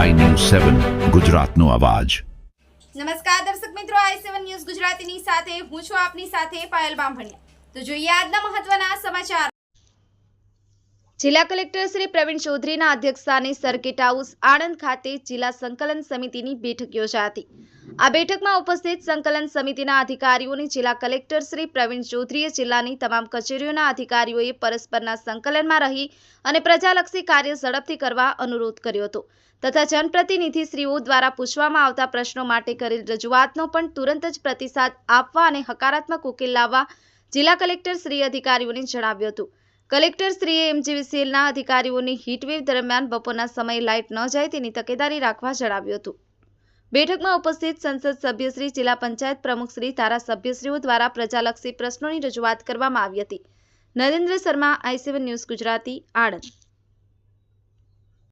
સેવન ગુજરાતનો અવાજ. નમસ્કાર દર્શક મિત્રો આઈ સેવન ન્યૂઝ ગુજરાતીની સાથે, હું છું આપની સાથે પાયલ બામભણિયા. તો જોઈએ આજના મહત્વના સમાચાર. જિલ્લા કલેક્ટર શ્રી પ્રવીણ ચૌધરીના અધ્યક્ષસ્થાને સર્કિટ હાઉસ આણંદ ખાતે જિલ્લા સંકલન સમિતિની બેઠક યોજાઈ હતી. આ બેઠકમાં ઉપસ્થિત સંકલન સમિતિના અધિકારીઓને જિલ્લા કલેક્ટર શ્રી પ્રવીણ ચૌધરીએ જિલ્લાની તમામ કચેરીઓના અધિકારીઓએ પરસ્પરના સંકલનમાં રહી અને પ્રજાલક્ષી કાર્ય ઝડપથી કરવા અનુરોધ કર્યો હતો તથા જનપ્રતિનિધિશ્રીઓ દ્વારા પૂછવામાં આવતા પ્રશ્નો માટે કરેલ રજૂઆતનો પણ તુરંત જ પ્રતિસાદ આપવા અને હકારાત્મક ઉકેલ લાવવા જિલ્લા કલેક્ટર શ્રી અધિકારીઓને જણાવ્યું હતું. કલેક્ટર શ્રીએ એમજીવીસીએલના અધિકારીઓને હીટવેવ દરમિયાન બપોરના સમયે લાઇટ ન જાય તેની તકેદારી રાખવા જણાવ્યું હતું. બેઠકમાં ઉપસ્થિત સંસદ સભ્યશ્રી જિલ્લા પંચાયત પ્રમુખશ્રી ધારાસભ્યશ્રીઓ દ્વારા પ્રજાલક્ષી પ્રશ્નોની રજૂઆત કરવામાં આવી હતી. Narendra Sharma, I news Gujarati, Anand.